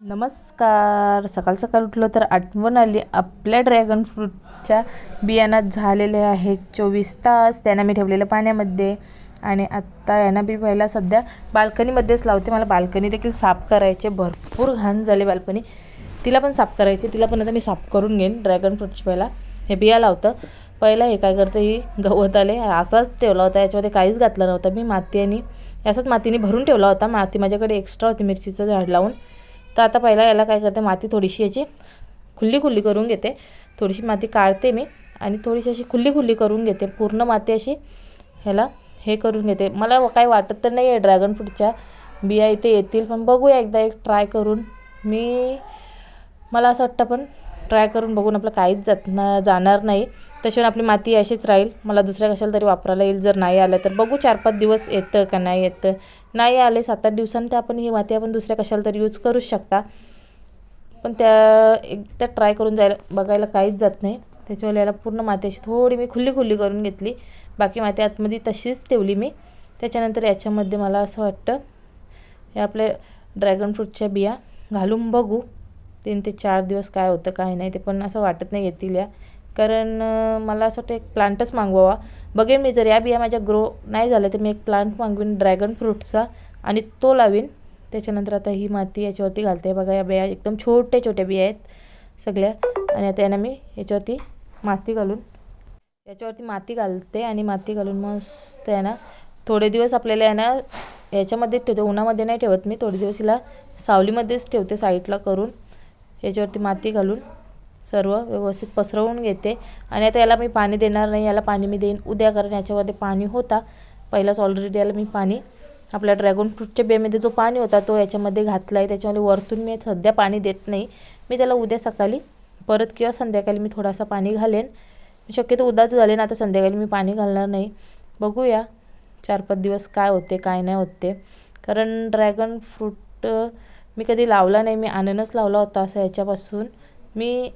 नमस्कार. सकाळ सकाळ उठलो तर आठवण आली. आपल्या ड्रॅगन फ्रूटच्या बियाणात झालेले आहे चोवीस तास त्यांना मी ठेवलेलं पाण्यामध्ये. आणि आत्ता यांना बी पहिला सध्या बाल्कनीमध्येच लावते. मला बाल्कनी देखील साफ करायचे. भरपूर घाण झाले बाल्कनी. तिला पण साफ करायचे. तिला पण आता मी साफ करून घेईन. ड्रॅगन फ्रूटची पहिला हे बिया लावतं. पहिला हे काय करतं ही गवत आले. असाच ठेवला होता. याच्यामध्ये काहीच घातलं नव्हतं. मी माती आणि असाच मातीने भरून ठेवला होता. माती माझ्याकडे एक्स्ट्रा होती मिरचीचं झाड लावून. तर आता पहिला याला काय करते माती थोडीशी याची खुल्ली खुल्ली करून घेते. थोडीशी माती काढते मी आणि थोडीशी अशी खुल्ली खुल्ली करून घेते. पूर्ण माती अशी ह्याला हे करून घेते. मला काही वाटत तर नाही आहे ड्रॅगन फ्रूटच्या बिया इथे येतील पण बघूया एकदा एक ट्राय करून. मी मला असं वाटतं पण ट्राय करून बघून आपलं काहीच जात ना जाणार नाही. तशी आपली माती अशीच राहील. मला दुसऱ्या कशाला तरी वापरायला येईल. जर नाही आलं तर बघू चार पाच दिवस येतं का नाही येतं. नाही आले सात आठ दिवसांनी आपण ही माती आपण दुसऱ्या कशाला तरी यूज करूच शकता. पण त्या एकदा ट्राय करून जायला बघायला काहीच जात नाही. त्याच्यावर याला पूर्ण माती अशी थोडी मी खुल्ली खुल्ली करून घेतली. बाकी माती आतमध्ये तशीच ठेवली मी. त्याच्यानंतर याच्यामध्ये मला असं वाटतं हे आपल्या ड्रॅगन फ्रूटच्या बिया घालून बघू. तीन ते चार दिवस काय होतं काय नाही ते पण असं वाटत नाही येतील या. कारण मला असं वाटतं एक प्लांटच मागवावा. बघेन मी जर या बिया माझ्या ग्रो नाही झाल्या तर मी एक प्लांट मागवीन ड्रॅगन फ्रूटचा आणि तो लावीन. त्याच्यानंतर आता ही माती याच्यावरती घालते. बघा या बिया एकदम छोट्या छोट्या बिया आहेत सगळ्या. आणि आता यांना मी याच्यावरती माती घालून याच्यावरती माती घालते आणि माती घालून मस्त आहे ना थोडे दिवस आपल्याला आहे ना याच्यामध्येच ठेवते. उन्हामध्ये नाही ठेवत मी थोडे दिवस हिला सावलीमध्येच ठेवते साईडला करून. याच्यावरती माती घालून. सर्व व्यवस्थित पसरवून घेते. आणि आता याला मी पाणी देणार नाही. याला पाणी मी देईन. उद्या कारण याच्यामध्ये पाणी होता. पहिलाच ऑलरेडी याला मी पाणी आपल्या ड्रॅगन फ्रूटच्या बेमध्ये जो पाणी होता तो याच्यामध्ये घातला आहे त्याच्यामध्ये वरतून मी सध्या पाणी देत नाही. मी त्याला उद्या सकाळी परत किंवा संध्याकाळी मी थोडासा पाणी घालेन. शक्यतो उद्याच घालेन आता संध्याकाळी मी पाणी घालणार नाही. बघूया चार पाच दिवस काय होते काय नाही होते. कारण ड्रॅगन फ्रूट मी कधी लावला नाही. मी अननस लावला होता असं याच्यापासून. मी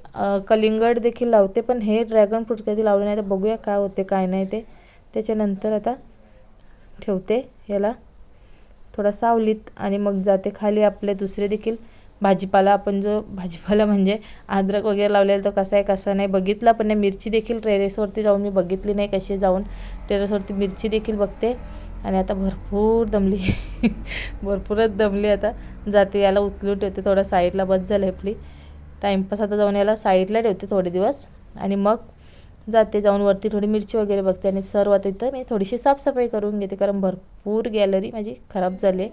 कलिंगड देखील लावते पण हे ड्रॅगन फ्रूट कधी लावलं नाही तर बघूया काय होते काय नाही ते. त्याच्यानंतर आता ठेवते याला. थोडा सावलीत आणि मग जाते खाली आपले दुसरे देखील. भाजीपाला आपण जो भाजीपाला म्हणजे अद्रक वगैरे लावलेला तो कसा आहे कसा नाही बघितला पण नाही. मिरची देखील टेरेसवरती जाऊन मी बघितली नाही कशी जाऊन. टेरेसवरती मिरची देखील बघते. आणि आता भरपूर दमली. भरपूरच दमली आता. जाते याला उचलून ठेवते थोडा साईडला बस झालं आपली. टाईमपास आता जाऊन याला साईडला ठेवते थोडे दिवस. आणि मग जाते जाऊन वरती थोडी मिरची वगैरे बघते. आणि सर्व इथं मी थोडीशी साफसफाई करून घेते. कारण भरपूर गॅलरी माझी खराब झाली आहे.